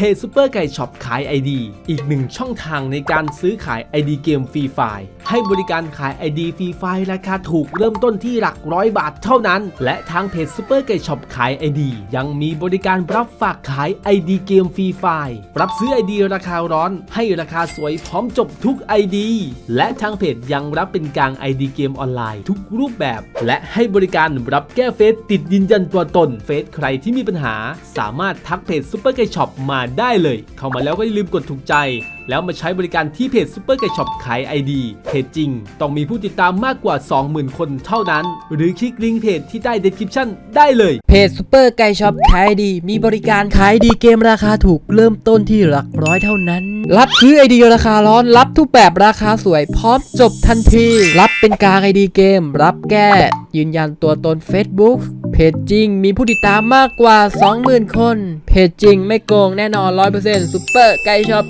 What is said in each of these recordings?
พจซูเปอร์ไก่ช็อปขาย ID อีกหนึ่งช่องทางในการซื้อขาย ID เกมฟรีไฟล์ให้บริการขาย ID ฟรีไฟล์ราคาถูกเริ่มต้นที่หลักร้อยบาทเท่านั้น และทางเพจซูเปอร์ไก่ช็อปขาย ID ยังมีบริการรับฝากขาย ID เกมฟรีไฟล์รับซื้อ ID ราคาร้อนให้ราคาสวยพร้อมจบทุก ID และทางเพจยังรับเป็นกลาง ID เกมออนไลน์ทุกรูปแบบ และให้บริการรับแก้เฟซติดยืนยันตัวตนเฟซใครที่มีปัญหา สามารถทักเพจซูเปอร์ไก่ช็อปมาได้เลย เข้ามาแล้วก็อย่าลืมกดถูกใจ แล้วมาใช้บริการที่เพจซูเปอร์ไก่ช็อปขาย ID เพจจริง ต้องมีผู้ติดตามมากกว่า 20,000 คนเท่านั้น หรือคลิกลิงก์เพจที่ใต้ description ได้เลย เพจซูเปอร์ไก่ช็อปขายดี มีบริการขายดีเกมราคาถูกเริ่มต้นที่หลักร้อยเท่านั้น รับซื้อไอดีราคาร้อน รับทุกแบบราคาสวย พร้อมจบทันที รับเป็นกลางไอดีเกม รับแก้ ยืนยันตัวตน Facebook เพจจริง มีผู้ติดตามมากกว่า 20,000 คน เพจจริงไม่โกงแน่นอน 100%ซูเปอร์ไก่ช็อป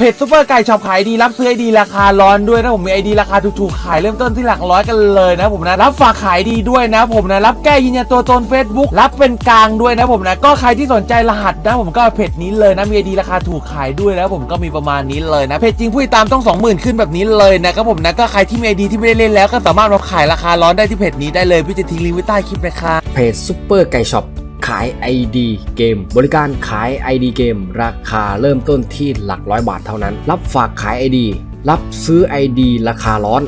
เพจซูเปอร์ไก่ช็อปขายดีรับซื้อไอดีราคาร้อนด้วยนะผมมีไอดีราคาถูกๆขายเริ่มต้นที่หลักร้อยกันเลยนะผมนะรับฝากขายดีด้วยนะผมนะรับแก้ยืนยันตัวตน Facebook รับเป็นกลางด้วยนะผมนะก็ใครที่สนใจรหัสนะผมก็เพจนี้เลยนะมีไอดีราคาถูกขายด้วยนะผมก็มีประมาณนี้เลยนะเพจจริงผู้ติดตามต้อง 20,000 ขึ้นแบบนี้เลยนะครับผมนะก็ใครที่มีไอดีที่ไม่ได้เล่นแล้วก็สามารถมาขายราคาร้อนได้ที่เพจนี้ได้เลยพี่จะทิ้งลิงก์ไว้ใต้คลิปนะครับเพจซุปเปอร์ไก่ช็อปาย ID เกม บริการขาย ID เกม ราคาเริ่มต้นที่หลักร้อยบาทเท่านั้น รับฝากขาย ID รับซื้อ ID ราคาร้อน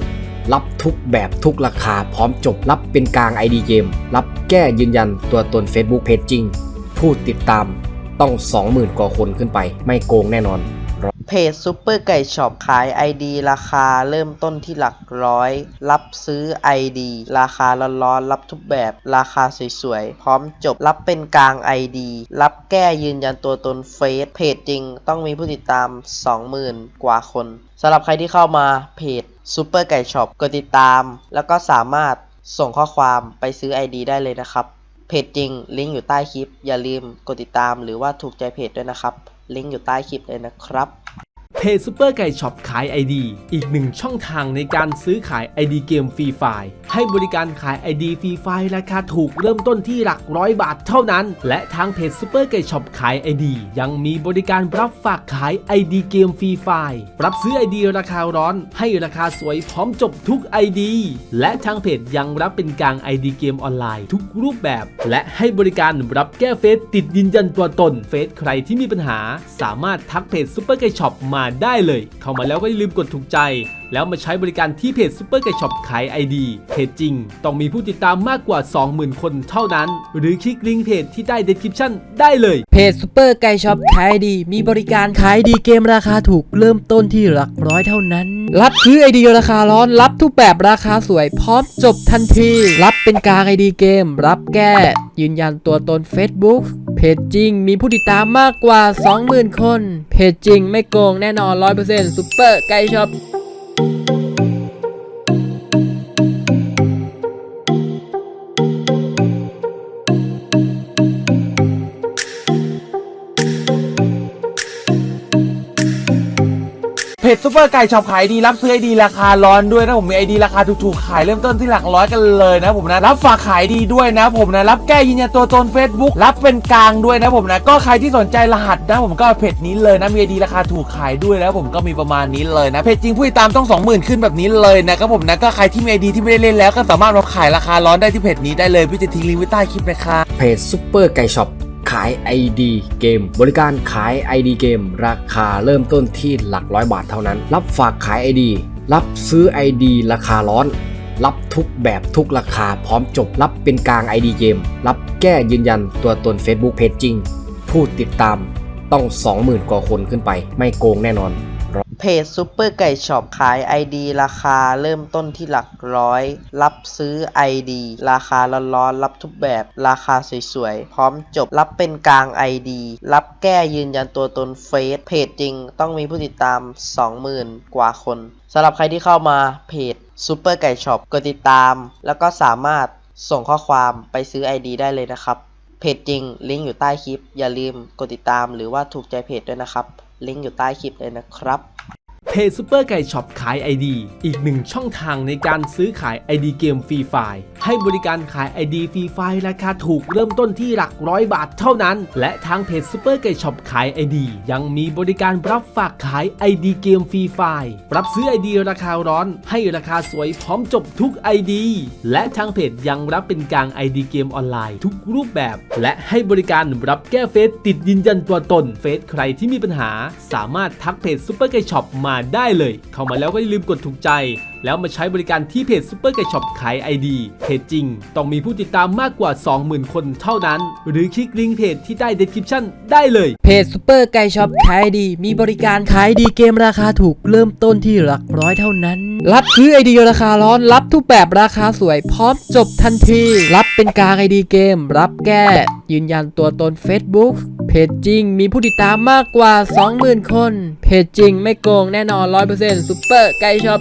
รับทุกแบบทุกราคาพร้อมจบ รับเป็นกลาง ID เกม รับแก้ยืนยันตัวตน Facebook เพจจริง ผู้ติดตามต้อง 20,000 กว่าคนขึ้นไป ไม่โกงแน่นอน เพจซูเปอร์ไก่ช็อปขาย ID ราคาเริ่มต้นที่หลักร้อย รับซื้อ ID ราคาร้อนๆรับทุกแบบ ราคาสวยๆ พร้อมจบรับเป็นกลาง ID รับแก้ยืนยันตัวตนเฟซเพจจริงต้องมีผู้ติดตาม 20,000 กว่าคนสำหรับใครที่เข้ามาเพจซูเปอร์ไก่ช็อปกดติดตาม แล้วก็สามารถส่งข้อความไปซื้อ ID ได้เลยนะครับเพจจริงลิงก์อยู่ใต้คลิป อย่าลืมกดติดตามหรือว่าถูกใจเพจด้วยนะครับ ลิงก์อยู่ใต้คลิปเลยนะครับ เพจซูเปอร์ไก่ช็อปขาย ID อีกหนึ่งช่องทางในการซื้อขาย ID เกมฟรีไฟล์ให้บริการขาย ID ฟรีไฟล์ราคาถูกเริ่มต้นที่หลักร้อยบาทเท่านั้น และทางเพจซูเปอร์ไก่ช็อปขาย ID ยังมีบริการรับฝากขาย ID เกมฟรีไฟล์รับซื้อ ID ราคาร้อน ให้ราคาสวยพร้อมจบทุก ID และทางเพจยังรับเป็นกลาง ID เกมออนไลน์ทุกรูปแบบ และให้บริการรับแก้เฟซติดยืนยันตัวตนเฟซใครที่มีปัญหา สามารถทักเพจซูเปอร์ไก่ช็อปมาได้เลย เข้ามาแล้วก็อย่าลืมกดถูกใจ แล้วมาใช้บริการที่เพจซูเปอร์ไก่ช็อปขาย ID เพจจริง ต้องมีผู้ติดตามมากกว่า 20,000 คนเท่านั้น หรือคลิกลิงก์เพจที่ใต้ description ได้เลย เพจซูเปอร์ไก่ช็อปขายดี มีบริการขายดีเกมราคาถูกเริ่มต้นที่หลักร้อยเท่านั้น รับซื้อไอเดียราคาร้อน รับทุกแบบราคาสวย พร้อมจบทันที รับเป็นกลางไอดีเกม รับแก้ ยืนยันตัวตน Facebook เพจจริง มีผู้ติดตามมากกว่า 20,000 คน เพจจริงไม่โกงแน่นอน 100%ซูเปอร์ไก่ช็อป เพจซูเปอร์ไก่ช็อปขายดีรับซื้อไอดีราคาร้อนด้วยนะผมมีไอดีราคาถูกๆขายเริ่มต้นที่หลักร้อยกันเลยนะผมนะรับฝากขายดีด้วยนะผมนะรับแก้ยืนยันตัวตน Facebook รับเป็นกลางด้วยนะผมนะก็ใครที่สนใจรหัสนะผมก็เพจนี้เลยนะมีไอดีราคาถูกขายด้วยนะผมก็มีประมาณนี้เลยนะเพจจริงผู้ติดตามต้อง 20,000 ขึ้นแบบนี้เลยนะครับผมนะก็ใครที่มีไอดีที่ไม่ได้เล่นแล้วก็สามารถมาขายราคาร้อนได้ที่เพจนี้ได้เลยพี่จะทิ้งลิงก์ไว้ใต้คลิปนะครับเพจซุปเปอร์ไก่ช็อป ขาย ID เกม บริการขาย ID เกม ราคาเริ่มต้นที่หลักร้อยบาทเท่านั้น รับฝากขาย ID รับซื้อ ID ราคาร้อน รับทุกแบบทุกราคาพร้อมจบ รับเป็นกลาง ID เกม รับแก้ยืนยันตัวตน Facebook เพจจริง ผู้ติดตามต้อง 20,000 กว่าคนขึ้นไป ไม่โกงแน่นอน เพจซูเปอร์ไก่ช็อปขาย ID ราคาเริ่มต้นที่หลักร้อย รับซื้อ ID ราคาร้อนๆรับทุกแบบ ราคาสวยๆ พร้อมจบรับเป็นกลาง ID รับแก้ยืนยันตัวตนเฟซเพจจริงต้องมีผู้ติดตาม 20,000 กว่าคนสำหรับใครที่เข้ามาเพจซูเปอร์ไก่ช็อปกดติดตาม แล้วก็สามารถส่งข้อความไปซื้อ ID ได้เลยนะครับเพจจริงลิงก์อยู่ใต้คลิป อย่าลืมกดติดตามหรือว่าถูกใจเพจด้วยนะครับ ลิงก์อยู่ใต้คลิปเลยนะครับเพจซูเปอร์ไก่ช็อปขาย ID อีกหนึ่งช่องทางในการซื้อขาย ID เกมฟรีไฟล์ ให้บริการขาย ID ฟรีไฟล์ราคาถูกเริ่มต้นที่หลักร้อยบาทเท่านั้น และทางเพจซูเปอร์ไก่ช็อปขาย ID ยังมีบริการรับฝากขาย ID เกมฟรีไฟล์รับซื้อ ID ราคาร้อน ให้ราคาสวยพร้อมจบทุก ID และทางเพจยังรับเป็นกลาง ID เกมออนไลน์ทุกรูปแบบ และให้บริการรับแก้เฟซติดยืนยันตัวตนเฟซใครที่มีปัญหา สามารถทักเพจซูเปอร์ไก่ช็อปมาได้เลย เข้ามาแล้วก็อย่าลืมกดถูกใจ แล้วมาใช้บริการที่เพจซูเปอร์ไก่ช็อปขาย ID เพจจริง ต้องมีผู้ติดตามมากกว่า 20,000 คนเท่านั้น หรือคลิกลิงก์เพจที่ใต้ description ได้เลย เพจซูเปอร์ไก่ช็อปขายดี มีบริการขายดีเกมราคาถูกเริ่มต้นที่หลักร้อยเท่านั้น รับซื้อไอดีราคาร้อน รับทุกแบบราคาสวย พร้อมจบทันที รับเป็นกลางไอดีเกม รับแก้ ยืนยันตัวตน Facebook เพจจริง มีผู้ติดตามมากกว่า 20,000 คน เพจจริงไม่โกงแน่นอน 100%ซูเปอร์ไก่ช็อป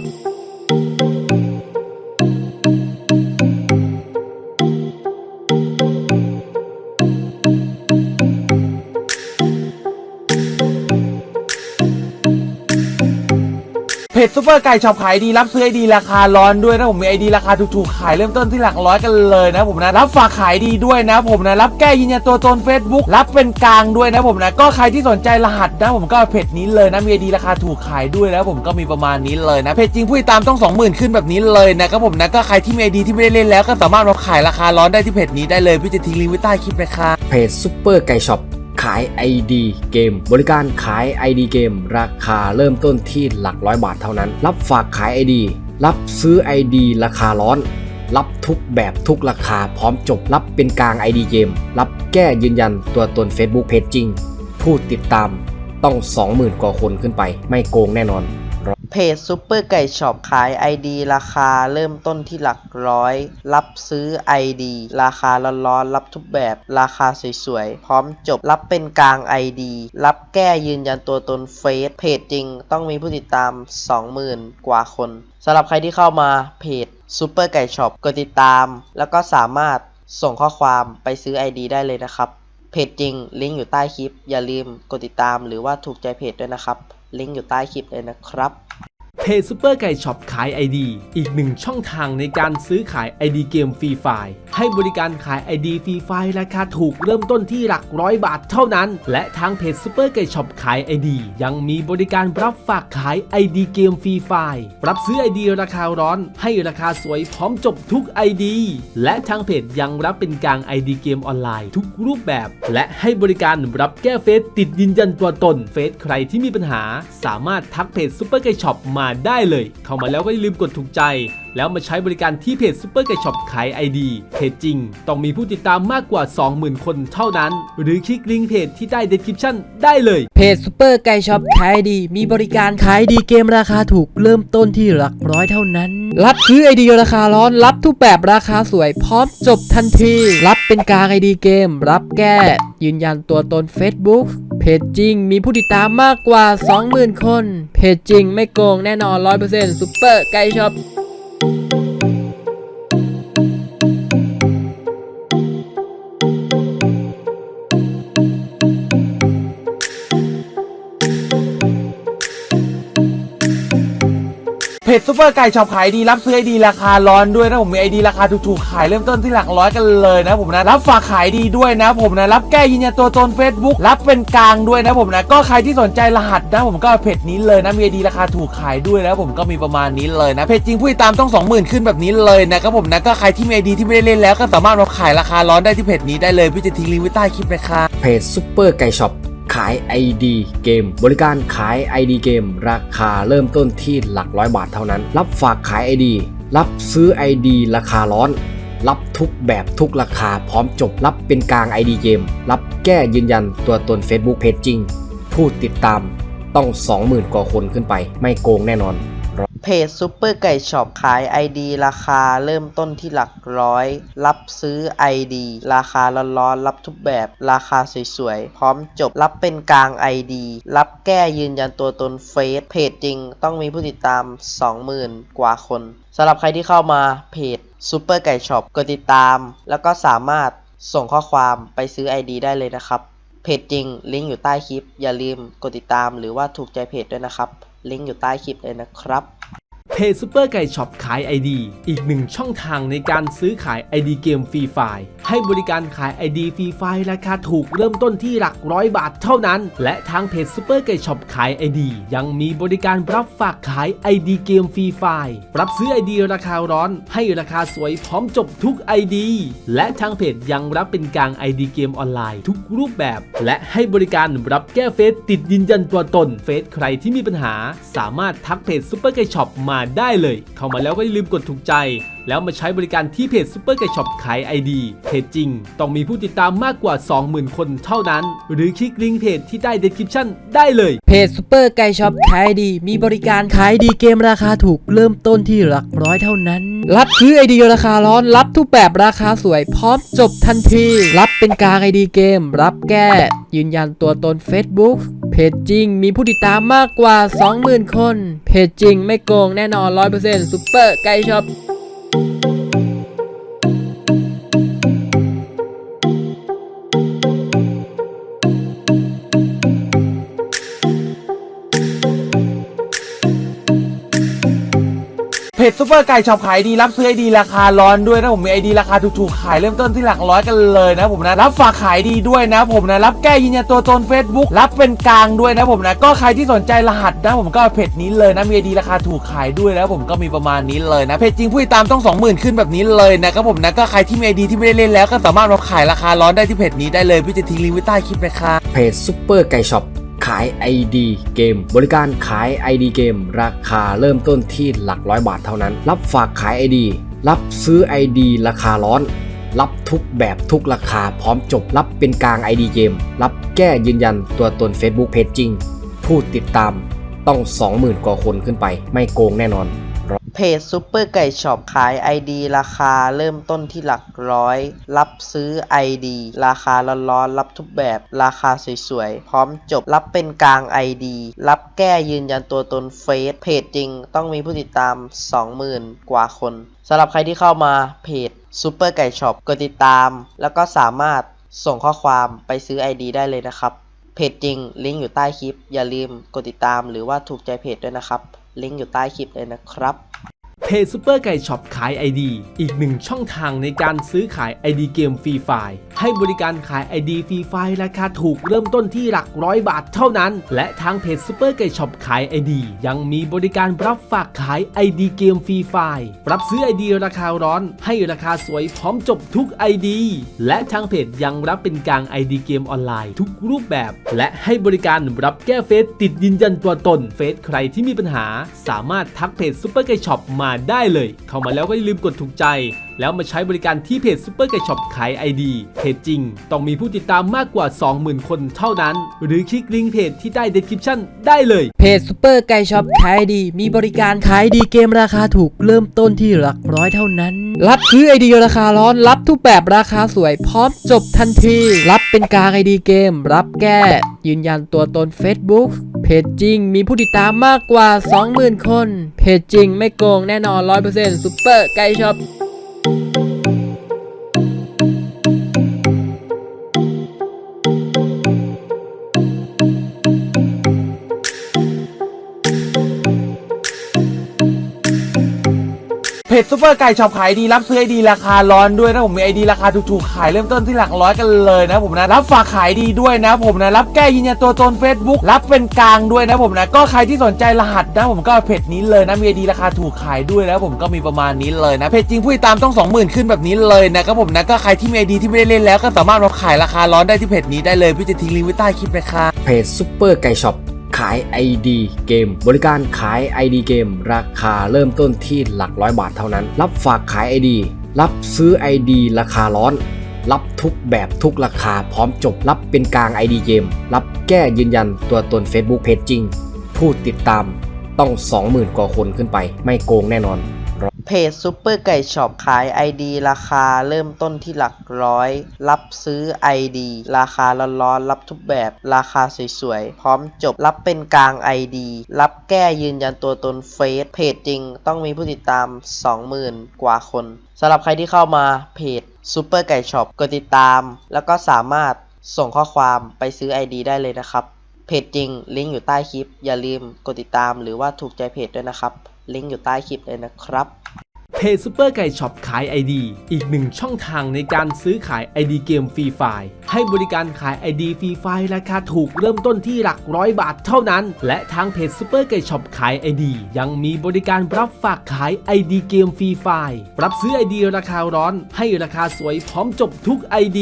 เพจซูเปอร์ไก่ช็อปขายดีรับซื้อไอดีราคาร้อนด้วยนะผมมีไอดีราคาถูกๆขายเริ่มต้นที่หลักร้อยกันเลยนะผมนะรับฝากขายดีด้วยนะผมนะรับแก้ยืนยันตัวตน Facebook รับเป็นกลางด้วยนะผมนะก็ใครที่สนใจรหัสนะผมก็เพจนี้เลยนะมีไอดีราคาถูกขายด้วยนะผมก็มีประมาณนี้เลยนะเพจจริงผู้ติดตามต้อง 20,000 ขึ้นแบบนี้เลยนะครับผมนะก็ใครที่มีไอดีที่ไม่ได้เล่นแล้วก็สามารถมาขายราคาร้อนได้ที่เพจนี้ได้เลยพี่จะทิ้งลิงก์ไว้ใต้คลิปนะครับเพจซุปเปอร์ไก่ช็อป ขาย ID เกม บริการขาย ID เกม ราคาเริ่มต้นที่หลักร้อยบาทเท่านั้น รับฝากขาย ID รับซื้อ ID ราคาร้อน รับทุกแบบทุกราคาพร้อมจบ รับเป็นกลาง ID เกม รับแก้ยืนยันตัวตน Facebook เพจจริง ผู้ติดตามต้อง 20,000 กว่าคนขึ้นไป ไม่โกงแน่นอน เพจซูเปอร์ไก่ช็อปขาย ID ราคาเริ่มต้นที่หลักร้อย รับซื้อ ID ราคาร้อนๆรับทุกแบบ ราคาสวยๆ พร้อมจบรับเป็นกลาง ID รับแก้ยืนยันตัวตนเฟซเพจจริงต้องมีผู้ติดตาม 20,000 กว่าคนสำหรับใครที่เข้ามาเพจซูเปอร์ไก่ช็อปกดติดตาม แล้วก็สามารถส่งข้อความไปซื้อ ID ได้เลยนะครับเพจจริงลิงก์อยู่ใต้คลิป อย่าลืมกดติดตามหรือว่าถูกใจเพจด้วยนะครับ ลิงก์อยู่ใต้คลิปเลยนะครับ เพจซูเปอร์ไก่ช็อปขาย ID อีกหนึ่งช่องทางในการซื้อขาย ID เกมฟรีไฟล์ให้บริการขาย ID ฟรีไฟล์ราคาถูกเริ่มต้นที่หลักร้อยบาทเท่านั้น และทางเพจซูเปอร์ไก่ช็อปขาย ID ยังมีบริการรับฝากขาย ID เกมฟรีไฟล์รับซื้อ ID ราคาร้อน ให้ราคาสวยพร้อมจบทุก ID และทางเพจยังรับเป็นกลาง ID เกมออนไลน์ ทุกรูปแบบ และให้บริการรับแก้เฟซติดยืนยันตัวตนเฟซใครที่มีปัญหา สามารถทักเพจซูเปอร์ไก่ช็อปมาได้เลย เข้ามาแล้วก็อย่าลืมกดถูกใจ แล้วมาใช้บริการที่เพจซูเปอร์ไก่ช็อปขาย ID เพจจริง ต้องมีผู้ติดตามมากกว่า 20,000 คนเท่านั้น หรือคลิกลิงก์เพจที่ใต้ description ได้เลย เพจซูเปอร์ไก่ช็อปขายดี มีบริการขายดีเกมราคาถูกเริ่มต้นที่หลักร้อยเท่านั้น รับซื้อไอดีราคาร้อน รับทุกแบบราคาสวยพร้อมจบทันที รับเป็นกลางไอดีเกม รับแก้ ยืนยันตัวตน Facebook เพจจริงมีผู้ติดตามมากกว่า 20,000 คน เพจจริงไม่โกงแน่นอน 100%ซุปเปอร์ไกด์ช็อป เพจซูเปอร์ไก่ช็อปขายดีรับซื้อไอดีราคาร้อนด้วยนะผมมีไอดีราคาถูกๆขายเริ่มต้นที่หลักร้อยกันเลยนะผมนะรับฝากขายดีด้วยนะผมนะรับแก้ยืนยันตัวตน Facebook รับเป็นกลางด้วยนะผมนะก็ใครที่สนใจรหัสนะผมก็เพจนี้เลยนะมีไอดีราคาถูกขายด้วยนะผมก็มีประมาณนี้เลยนะเพจจริงผู้ติดตามต้อง20,000ขึ้นแบบนี้เลยนะครับผมนะก็ใครที่มีไอดีที่ไม่ได้เล่นแล้วก็สามารถมาขายราคาร้อนได้ที่เพจนี้ได้เลยพี่จะทิ้งลิงก์ไว้ใต้คลิปนะครับเพจซุปเปอร์ไก่ช็อป ขาย ID เกม บริการขาย ID เกม ราคาเริ่มต้นที่หลักร้อยบาทเท่านั้น รับฝากขาย ID รับซื้อ ID ราคาร้อน รับทุกแบบทุกราคาพร้อมจบ รับเป็นกลาง ID เกม รับแก้ยืนยันตัวตน Facebook เพจจริง ผู้ติดตามต้อง 20,000 กว่าคนขึ้นไป ไม่โกงแน่นอน เพจซูเปอร์ไก่ช็อปขาย ID ราคาเริ่มต้นที่หลักร้อย รับซื้อ ID ราคาร้อนๆรับทุกแบบ ราคาสวยๆ พร้อมจบรับเป็นกลาง ID รับแก้ยืนยันตัวตนเฟซเพจจริงต้องมีผู้ติดตาม 20,000 กว่าคนสำหรับใครที่เข้ามาเพจซูเปอร์ไก่ช็อปกดติดตาม แล้วก็สามารถส่งข้อความไปซื้อ ID ได้เลยนะครับเพจจริงลิงก์อยู่ใต้คลิป อย่าลืมกดติดตามหรือว่าถูกใจเพจด้วยนะครับ ลิงก์อยู่ใต้คลิปเลยนะครับ เพจซูเปอร์ไก่ช็อปขาย ID อีกหนึ่งช่องทางในการซื้อขาย ID เกมฟรีไฟล์ให้บริการขาย ID ฟรีไฟล์ราคาถูกเริ่มต้นที่หลักร้อยบาทเท่านั้น และทางเพจซูเปอร์ไก่ช็อปขาย ID ยังมีบริการรับฝากขาย ID เกมฟรีไฟล์รับซื้อ ID ราคาร้อน ให้ราคาสวยพร้อมจบทุก ID และทางเพจยังรับเป็นกลาง ID เกมออนไลน์ ทุกรูปแบบ และให้บริการรับแก้เฟซติดยืนยันตัวตนเฟซใครที่มีปัญหา สามารถทักเพจซูเปอร์ไก่ช็อปมาได้เลย เข้ามาแล้วก็อย่าลืมกดถูกใจแล้วมาใช้บริการที่เพจซูเปอร์ไก่ช็อปขาย ID เพจจริง ต้องมีผู้ติดตามมากกว่า 20,000 คนเท่านั้น หรือคลิกลิงก์เพจที่ใต้ description ได้เลย เพจซูเปอร์ไก่ช็อปขายดี มีบริการขายดีเกมราคาถูกเริ่มต้นที่หลักร้อยเท่านั้น รับซื้อไอดีราคาร้อน รับทุกแบบราคาสวย พร้อมจบทันที รับเป็นกลางไอดีเกม รับแก้ ยืนยันตัวตน Facebook เพจจริง มีผู้ติดตามมากกว่า 20,000 คน เพจจริงไม่โกงแน่นอน 100%ซูเปอร์ไก่ช็อป จซูเปอร์ไก่ช็อปขายดีรับซื้อไอดีราคาร้อนด้วยนะผมมีไอดีราคาถูกๆขายเริ่มต้นที่หลักร้อยกันเลยนะผมนะรับฝากขายดีด้วยนะผมนะรับแก้ยืนยันตัวตน Facebook รับเป็นกลางด้วยนะผมนะก็ใครที่สนใจรหัสนะผมก็เพจนี้เลยนะมีไอดีราคาถูกขายด้วยนะผมก็มีประมาณนี้เลยนะเพจจริงผู้ติดตามต้อง 20,000 ขึ้นแบบนี้เลยนะครับผมนะก็ใครที่มีไอดีที่ไม่ได้เล่นแล้วก็สามารถมาขายราคาร้อนได้ที่เพจนี้ได้เลยพี่จะทิ้งลิงก์ไว้ใต้คลิปนะครับเพจซุปเปอร์ไก่ช็อป ขาย ID เกม บริการขาย ID เกม ราคาเริ่มต้นที่หลักร้อยบาทเท่านั้น รับฝากขาย ID รับซื้อ ID ราคาร้อน รับทุกแบบทุกราคาพร้อมจบ รับเป็นกลาง ID เกม รับแก้ยืนยันตัวตน Facebook เพจจริง ผู้ติดตามต้อง 20,000 กว่าคนขึ้นไป ไม่โกงแน่นอน เพจซูเปอร์ไก่ช็อปขาย ID ราคาเริ่มต้นที่หลักร้อย รับซื้อ ID ราคาร้อนๆรับทุกแบบ ราคาสวยๆ พร้อมจบรับเป็นกลาง ID รับแก้ยืนยันตัวตนเฟซเพจจริงต้องมีผู้ติดตาม 20,000 กว่าคนสำหรับใครที่เข้ามาเพจซูเปอร์ไก่ช็อปกดติดตาม แล้วก็สามารถส่งข้อความไปซื้อ ID ได้เลยนะครับเพจจริงลิงก์อยู่ใต้คลิป อย่าลืมกดติดตามหรือว่าถูกใจเพจด้วยนะครับ ลิงก์อยู่ใต้คลิปเลยนะครับเพจซูเปอร์ไก่ช็อปขาย ID อีกหนึ่งช่องทางในการซื้อขาย ID เกมฟรีไฟล์ให้บริการขาย ID ฟรีไฟล์ราคาถูกเริ่มต้นที่หลักร้อยบาทเท่านั้น และทางเพจซูเปอร์ไก่ช็อปขาย ID ยังมีบริการรับฝากขาย ID เกมฟรีไฟล์รับซื้อ ID ราคาร้อน ให้ราคาสวยพร้อมจบทุก ID และทางเพจยังรับเป็นกลาง ID เกมออนไลน์ ทุกรูปแบบ และให้บริการรับแก้เฟซติดยืนยันตัวตนเฟซใครที่มีปัญหา สามารถทักเพจซูเปอร์ไก่ช็อปมาได้เลย เข้ามาแล้วก็อย่าลืมกดถูกใจแล้วมาใช้บริการที่เพจซูเปอร์ไก่ช็อปขาย ID เพจจริง ต้องมีผู้ติดตามมากกว่า 20,000 คนเท่านั้น หรือคลิกลิงก์เพจที่ใต้ description ได้เลย เพจซูเปอร์ไก่ช็อปขายดี มีบริการขายดีเกมราคาถูกเริ่มต้นที่หลักร้อยเท่านั้น รับซื้อไอดีราคาร้อนรับทุกแบบราคาสวยพร้อมจบทันที รับเป็นกลางไอดีเกม รับแก้ ยืนยันตัวตน Facebook เพจจริงมีผู้ติดตามมากกว่า 20,000 คน เพจจริงไม่โกงแน่นอน 100%ซูเปอร์ไก่ช็อป เพจซูเปอร์ไก่ช็อปขายดีรับซื้อไอดีราคาร้อนด้วยนะผมมีไอดีราคาถูกๆขายเริ่มต้นที่หลักร้อยกันเลยนะผมนะรับฝากขายดีด้วยนะผมนะรับแก้ยืนยันตัวตน Facebook รับเป็นกลางด้วยนะผมนะก็ใครที่สนใจรหัสนะผมก็เพจนี้เลยนะมีไอดีราคาถูกขายด้วยนะผมก็มีประมาณนี้เลยนะเพจจริงผู้ติดตามต้อง 20,000 ขึ้นแบบนี้เลยนะครับผมนะก็ใครที่มีไอดีที่ไม่ได้เล่นแล้วก็สามารถมาขายราคาร้อนได้ที่เพจนี้ได้เลยพี่จะทิ้งลิงก์ไว้ใต้คลิปนะครับเพจซุปเปอร์ไก่ช็อป ขาย ID เกม บริการขาย ID เกม ราคาเริ่มต้นที่หลักร้อยบาทเท่านั้น รับฝากขาย ID รับซื้อ ID ราคาร้อน รับทุกแบบทุกราคาพร้อมจบ รับเป็นกลาง ID เกม รับแก้ยืนยันตัวตน Facebook เพจจริง ผู้ติดตามต้อง 20,000 กว่าคนขึ้นไป ไม่โกงแน่นอน เพจซูเปอร์ไก่ช็อปขาย ID ราคาเริ่มต้นที่หลักร้อย รับซื้อ ID ราคาร้อนๆรับทุกแบบ ราคาสวยๆ พร้อมจบรับเป็นกลาง ID รับแก้ยืนยันตัวตนเฟซเพจจริงต้องมีผู้ติดตาม 20,000 กว่าคนสำหรับใครที่เข้ามาเพจซูเปอร์ไก่ช็อปกดติดตาม แล้วก็สามารถส่งข้อความไปซื้อ ID ได้เลยนะครับเพจจริงลิงก์อยู่ใต้คลิป อย่าลืมกดติดตามหรือว่าถูกใจเพจด้วยนะครับ ลิงก์อยู่ใต้คลิปเลยนะครับเพจซูเปอร์ไก่ช็อปขาย ID อีกหนึ่งช่องทางในการซื้อขาย ID เกมฟรีไฟล์ ให้บริการขาย ID ฟรีไฟล์ราคาถูกเริ่มต้นที่หลักร้อยบาทเท่านั้น และทางเพจซูเปอร์ไก่ช็อปขาย ID ยังมีบริการรับฝากขาย ID เกมฟรีไฟล์รับซื้อ ID ราคาร้อน ให้ราคาสวยพร้อมจบทุก ID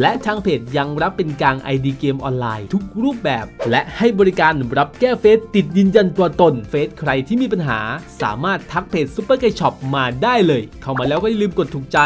และทางเพจยังรับเป็นกลาง ID เกมออนไลน์ทุกรูปแบบ และให้บริการรับแก้เฟซติดยืนยันตัวตน เฟซใครที่มีปัญหา สามารถทักเพจซูเปอร์ไก่ช็อปมาได้เลย เข้ามาแล้วก็อย่าลืมกดถูกใจ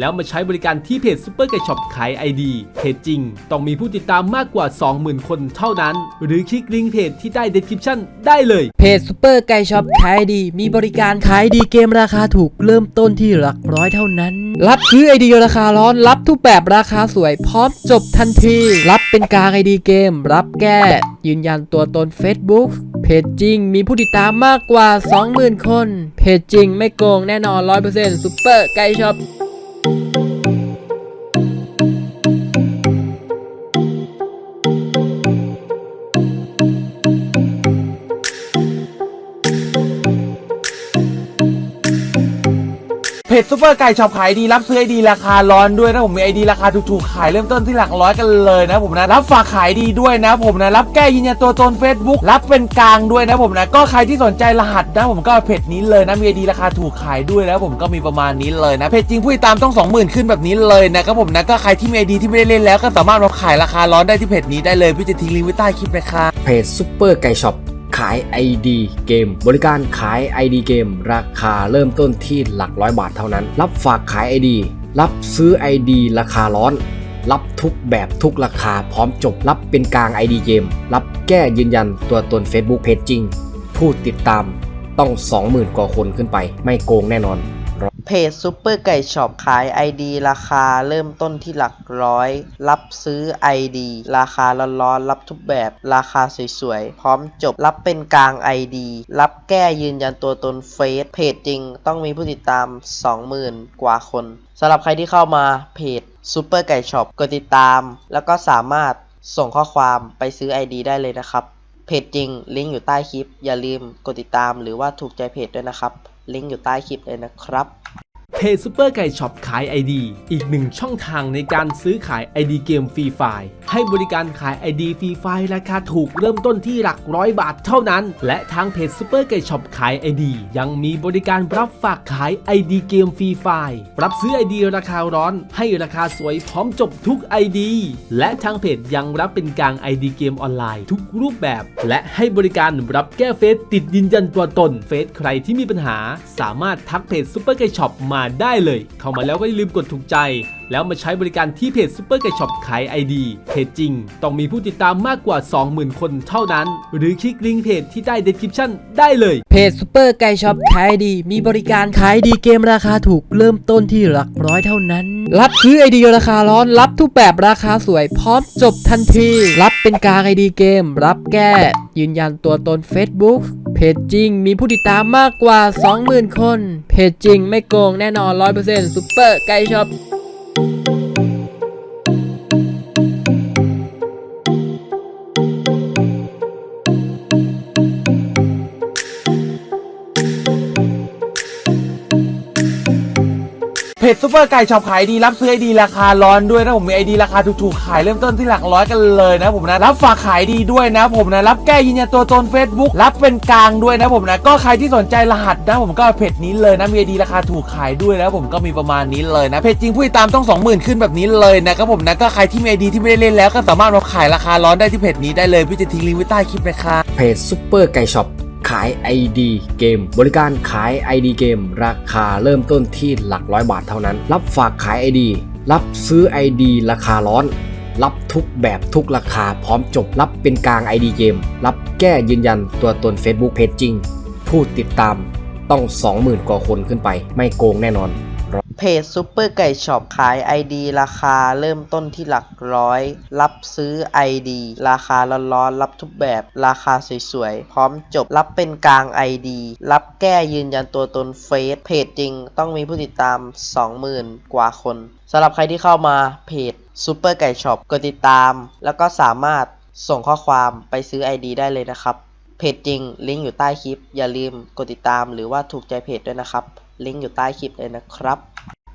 แล้วมาใช้บริการที่เพจซูเปอร์ไก่ช็อปขาย ID เพจจริง ต้องมีผู้ติดตามมากกว่า 20,000 คนเท่านั้น หรือคลิกลิงก์เพจที่ใต้ description ได้เลย เพจซูเปอร์ไก่ช็อปขายดี มีบริการขายดีเกมราคาถูกเริ่มต้นที่หลักร้อยเท่านั้น รับซื้อไอดีราคาร้อน รับทุกแบบราคาสวย พร้อมจบทันที รับเป็นกลางไอดีเกม รับแก้ ยืนยันตัวตน Facebook เพจจริง มีผู้ติดตามมากกว่า 20,000 คน เพจจริงไม่โกงแน่นอน 100%ซูเปอร์ไก่ช็อป เพจซูเปอร์ไก่ช็อปขายดีรับซื้อไอดีราคาร้อนด้วยนะผมมีไอดีราคาถูกๆขายเริ่มต้นที่หลักร้อยกันเลยนะผมนะรับฝากขายดีด้วยนะผมนะรับแก้ยืนยันตัวตน Facebook รับเป็นกลางด้วยนะผมนะก็ใครที่สนใจรหัสนะผมก็เพจนี้เลยนะมีไอดีราคาถูกขายด้วยนะผมก็มีประมาณนี้เลยนะเพจจริงผู้ติดตามต้อง 20,000 ขึ้นแบบนี้เลยนะครับผมนะก็ใครที่มีไอดีที่ไม่ได้เล่นแล้วก็สามารถมาขายราคาร้อนได้ที่เพจนี้ได้เลยพี่จะทิ้งลิงก์ไว้ใต้คลิปนะครับเพจซุปเปอร์ไก่ช็อป ขาย ID เกม บริการขาย ID เกม ราคาเริ่มต้นที่หลักร้อยบาทเท่านั้น รับฝากขาย ID รับซื้อ ID ราคาร้อน รับทุกแบบทุกราคาพร้อมจบ รับเป็นกลาง ID เกม รับแก้ยืนยันตัวตน Facebook เพจจริง ผู้ติดตามต้อง 20,000 กว่าคนขึ้นไป ไม่โกงแน่นอน เพจซูเปอร์ไก่ช็อปขาย ID ราคาเริ่มต้นที่หลักร้อย รับซื้อ ID ราคาร้อนๆรับทุกแบบ ราคาสวยๆ พร้อมจบรับเป็นกลาง ID รับแก้ยืนยันตัวตนเฟซเพจจริงต้องมีผู้ติดตาม 20,000 กว่าคนสำหรับใครที่เข้ามาเพจซูเปอร์ไก่ช็อปกดติดตาม แล้วก็สามารถส่งข้อความไปซื้อ ID ได้เลยนะครับเพจจริงลิงก์อยู่ใต้คลิป อย่าลืมกดติดตามหรือว่าถูกใจเพจด้วยนะครับ ลิงก์อยู่ใต้คลิปเลยนะครับเพจซูเปอร์ไก่ช็อปขาย ID อีกหนึ่งช่องทางในการซื้อขาย ID เกมฟรีไฟล์ ให้บริการขาย ID ฟรีไฟล์ราคาถูกเริ่มต้นที่หลักร้อยบาทเท่านั้น และทางเพจซูเปอร์ไก่ช็อปขาย ID ยังมีบริการรับฝากขาย ID เกมฟรีไฟล์รับซื้อ ID ราคาร้อน ให้ราคาสวยพร้อมจบทุก ID และทางเพจยังรับเป็นกลาง ID เกมออนไลน์ทุกรูปแบบ และให้บริการรับแก้เฟซติดยืนยันตัวตนเฟซใครที่มีปัญหา สามารถทักเพจซูเปอร์ไก่ช็อปมาได้เลย เข้ามาแล้วก็อย่าลืมกดถูกใจ แล้วมาใช้บริการที่เพจซูเปอร์ไก่ช็อปขาย ID เพจจริง ต้องมีผู้ติดตามมากกว่า 20,000 คนเท่านั้น หรือคลิกลิงก์เพจที่ใต้ description ได้เลยเพจซูเปอร์ไก่ช็อปขายดี มีบริการขายดีเกมราคาถูกเริ่มต้นที่หลักร้อยเท่านั้น รับซื้อไอเดียราคาร้อน รับทุกแบบราคาสวย พร้อมจบทันที รับเป็นกลางไอดีเกม รับแก้ ยืนยันตัวตน Facebook เพจจริง มีผู้ติดตามมากกว่า 20,000 คน เพจจริงไม่โกงแน่นอน 100%ซูเปอร์ไก่ช็อป เพจซูเปอร์ไก่ช็อปขายดีรับซื้อไอดีราคาร้อนด้วยนะผมมีไอดีราคาถูกๆขายเริ่มต้นที่หลักร้อยกันเลยนะผมนะรับฝากขายดีด้วยนะผมนะรับแก้ยืนยันตัวตน Facebook รับเป็นกลางด้วยนะผมนะก็ใครที่สนใจรหัสนะผมก็เพจนี้เลยนะมีไอดีราคาถูกขายด้วยนะผมก็มีประมาณนี้เลยนะเพจจริงผู้ติดตามต้อง 20,000 ขึ้นแบบนี้เลยนะครับผมนะก็ใครที่มีไอดีที่ไม่ได้เล่นแล้วก็สามารถมาขายราคาร้อนได้ที่เพจนี้ได้เลยพี่จะทิ้งลิงก์ไว้ใต้คลิปนะครับเพจซุปเปอร์ไก่ช็อป ขาย ID เกม บริการขาย ID เกม ราคาเริ่มต้นที่หลักร้อยบาทเท่านั้น รับฝากขาย ID รับซื้อ ID ราคาร้อน รับทุกแบบทุกราคาพร้อมจบ รับเป็นกลาง ID เกม รับแก้ยืนยันตัวตน Facebook เพจจริง ผู้ติดตามต้อง 20,000 กว่าคนขึ้นไป ไม่โกงแน่นอน เพจซุปเปอร์ไก่ช็อปขาย ID ราคาเริ่มต้นที่หลักร้อย รับซื้อ ID ราคาร้อนๆรับทุกแบบ ราคาสวยๆ พร้อมจบรับเป็นกลาง ID รับแก้ยืนยันตัวตนเฟซเพจจริงต้องมีผู้ติดตาม 20,000 กว่าคนสำหรับใครที่เข้ามาเพจซุปเปอร์ไก่ช็อปกดติดตาม แล้วก็สามารถส่งข้อความไปซื้อ ID ได้เลยนะครับเพจจริงลิงก์อยู่ใต้คลิป อย่าลืมกดติดตามหรือว่าถูกใจเพจด้วยนะครับ ลิงก์อยู่ใต้คลิปเลยนะครับ